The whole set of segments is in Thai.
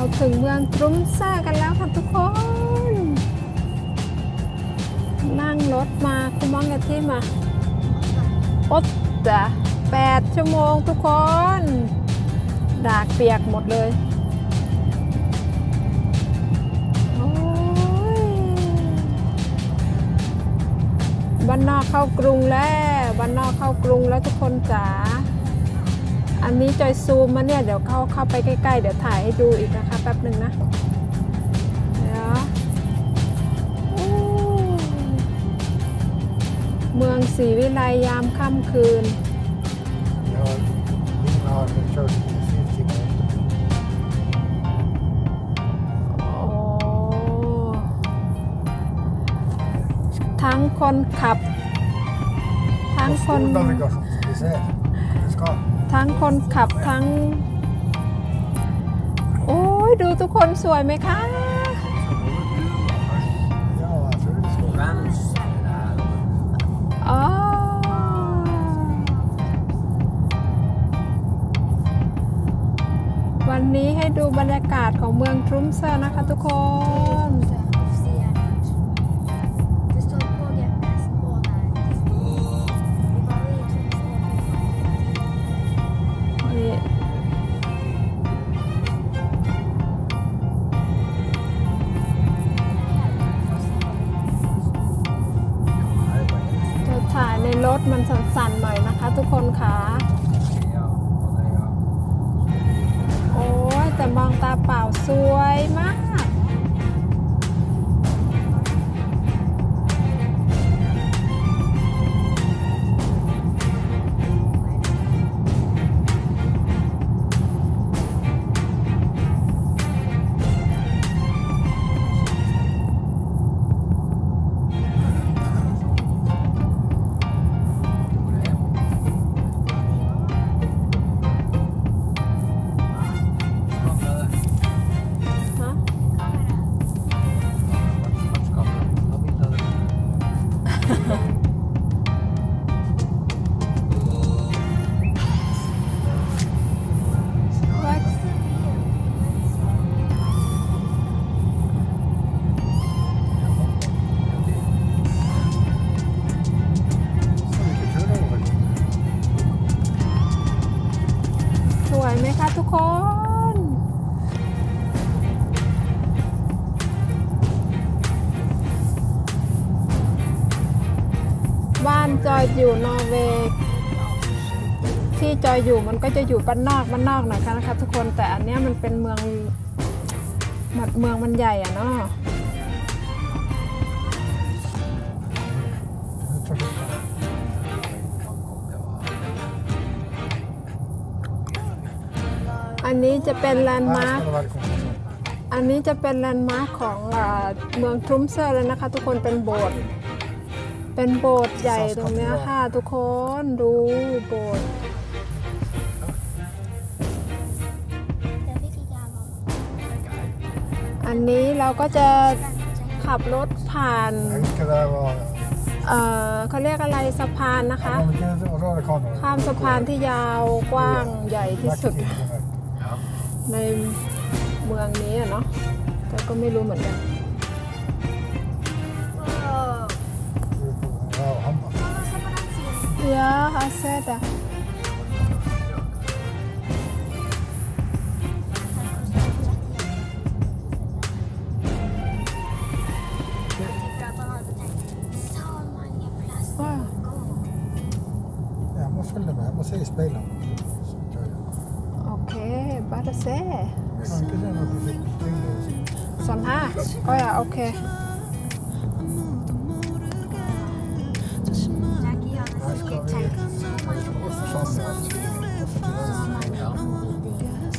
ราถึงเมืองตรุมซ่ากันแล้วค่ะทุกคน นั่งรถมาคุมองกันที่มาโอ๊ตจ้ะแปดชั่วโมงทุกคน ดากเปียกหมดเลยโอ้ยบ้านนอกเข้ากรุงแล้ว บ้านนอกเข้ากรุงแล้วทุกคนจ๋า อันนี้จอยซูมมาเนี่ยเดี๋ยวเข้าเข้าไปใกล้ๆ เดี๋ยวถ่ายให้ดูอีกนะคะแป๊บหนึ่งนะเดี๋ยวเมืองศรีวิไลยามค่ำคืน ทั้งคนขับ ทั้งคน stor navigation som vi ser. Det ska. ทั้งคนขับทั้ง โอ้ยดูทุกคนสวยไหมคะ อ๋อ วันนี้ให้ดูบรรยากาศของเมืองทรุมเซอร์นะคะทุกคน ถมันสั่นๆหน่อยนะคะ ทุกคนค่ะ โอ้ยแต่มองตาเปล่าสวยมาก วยไหมคะทุกคนบ้านจอยอยู่นอร์เวย์ที่จอยอยู่มันก็จะอยู่บ้านนอกบ้านนอกหน่อยค่ะนะคะทุกคนแต่อันเนี้ยมันเป็นเมืองมันเมืองมันใหญ่อะเนาะ อันนี้จะเป็นแลนด์มาร์คอันนี้จะเป็นแลนด์มาร์คของเมืองทุมเซอร์เลยนะคะ ทุกคนเป็นโบสถ์เป็นโบสถ์ใหญ่ตรงนี้ค่ะ ทุกคนดูโบสถ์อันนี้เราก็จะขับรถผ่านเอ่อเขาเรียกอะไรสะพานนะคะ ข้ามสะพานที่ยาวกว้างใหญ่ที่สุด ในเมืองนี้อะเนาะแต่ก็ไม่รู้เหมือนกัน Ja, han ska så vi...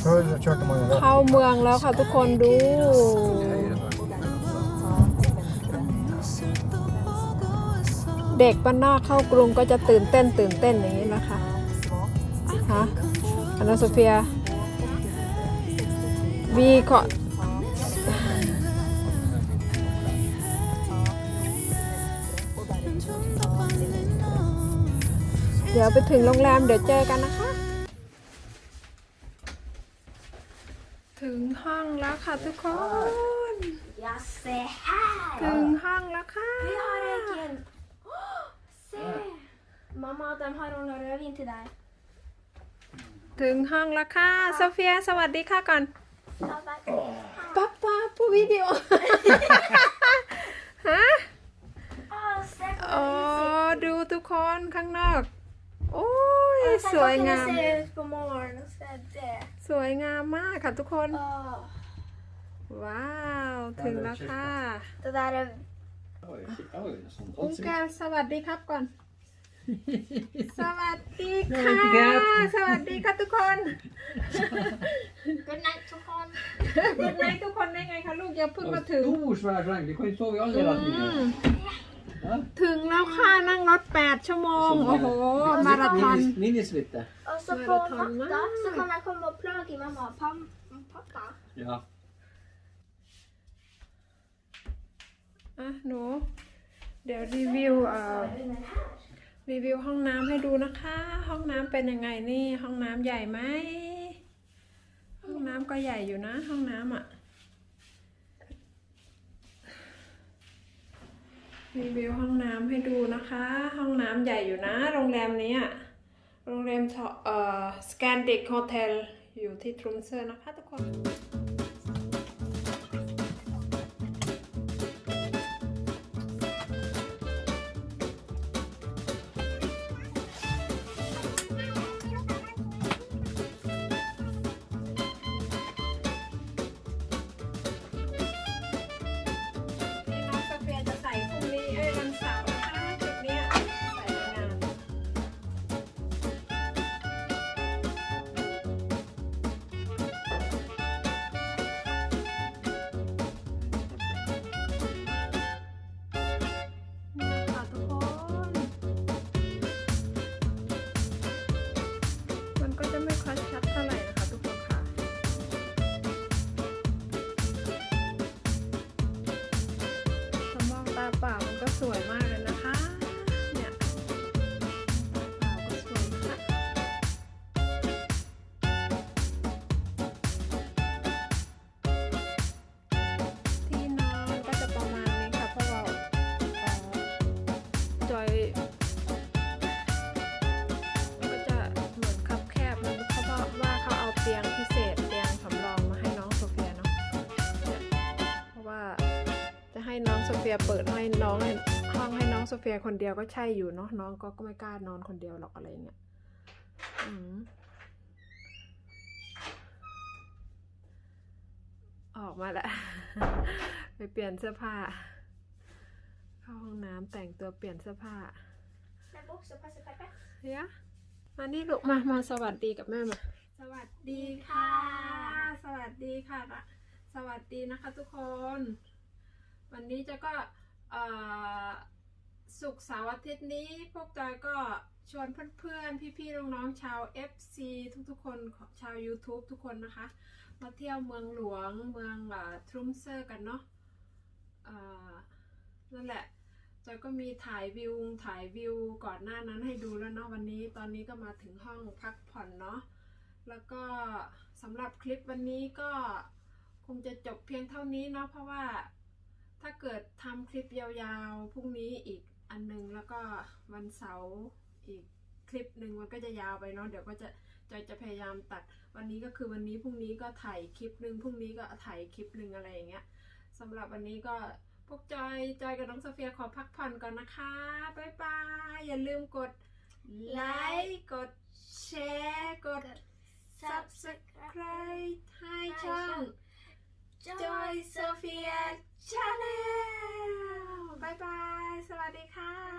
Förr körde man ju rätt. เข้าเมืองแล้วค่ะทุกคนดูเด็กบ้านนอกเข้ากรุงก็จะตื่นเต้นตื่นเต้นอย่างนี้นะคะฮะอันนาโซเฟีย วีขอเดี๋ยวไปถึงโรงแรมเดี๋ยวเจอกันนะคะถถึงห้องแล้วค่ะทุกคน Ja, se här! ถึงห้องแล้วค่ะ Vi har egen... Åh, se! Mamma, de har rullat rödvin till dig. ถึงห้องแล้วค่ะ โซเฟีย สวัสดีค่ะก่อน Ja, tack. ป๊า ป๊า på video ฮะ Åh, se โอ้ดูทุกคนข้างนอก โอ้ย สวยงาม Tänk hur det ser ut på morgonen. Se det. สวยงามมากค่ะทุกคน Åh, ว้าว ถึงแล้วค่ะ det där är... Oj, titta, oj, sånt. องค์การสวัสดีครับก่อน สวัสดีค่ะ สวัสดีครับสวัสดีค่ะทุกคน Good night, Tufan. คุณไนทุกคนได้ไงคะลูกยังเพิ่งมาถึง Stor svärdregn, det kan ju sova i all hela อืม tiden. Ja. ถึงแล้วค่ะนั่งรถ 8 ชั่วโมงโอ้โห มาราธอน Minis- Minisvitte. Och så på Maraton. natta så kommer jag komma och plåga mamma och pam- pappa. Ja. อะหนู เดี๋ยวรีวิวเอ่อรีวิวห้องน้ำให้ดูนะคะ ห้องน้ำเป็นยังไงนี่ ห้องน้ำใหญ่ไหมห้องน้ำ ก็ใหญ่อยู่นะห้องน้ำอะ รีวิวห้องน้ำให้ดูนะคะ ห้องน้ำใหญ่อยู่นะ โรงแรมนี้อะโรงแรมเอ่อสแกนดิกโฮเทลอยู่ที่ทรูมเซอร์นะคะทุกคนาเปล่ามันก็สวยมาก เฟียเปิดให้น้องห้องให้น้องโซเฟียคนเดียวก็ใช่อยู่เนาะน้องก็ก็ไม่กล้านอนคนเดียวหรอกอะไรเงี้ยออกมาแล้วไปเปลี่ยนเสื้อผ้า เข้าห้องน้ำแต่งตัวเปลี่ยนเสื้อผ้า Men också passa perfekt. เฮียมานี่ลูกมามาสวัสดีกับแม่มา สวัสดีค่ะ สวัสดีค่ะ สวัสดีนะคะทุกคน วันนี้จะก็สุกเสาร์อาทิตย์นี้พวกจอยก็ชวนเพื่อนๆ พี่ๆ น้องๆ ชาว FC ทุกๆ คนชาว YouTube ทุกคนนะคะ มาเที่ยวเมืองหลวงเมืองทรูมเซอร์กันเนาะนั่นแหละจอยก็มีถ่ายวิวถ่ายวิวก่อนหน้านั้นให้ดูแล้วเนาะวันนี้ตอนนี้ก็มาถึงห้องพักผ่อนเนาะแล้วก็สำหรับคลิปวันนี้ก็คงจะจบเพียงเท่านี้เนาะเพราะว่า ถ้าเกิดทำคลิปยาวๆพรุ่งนี้อีกอันหนึงแล้วก็วันเสาร์อีกคลิปหนึ่งมันก็จะยาวไปเนาะเดี๋ยวก็จะจอยจะพยายามตัดวันนี้ก็คือวันนี้พรุ่งนี้ก็ถ่ายคลิปหนึ่งพรุ่งนี้ก็ถ่ายคลิปหนึ่งอะไรอย่างเงี้ยสำหรับวันนี้ก็พวกจอยจอยกับน้องโซเฟียขอพักผ่อนก่อนนะคะบ๊ายบายอย่าลืมกดไลค์กดแชร์กด subscribe ให้ช่อง Joy Sophia Channel บ๊ายบาย สวัสดีค่ะ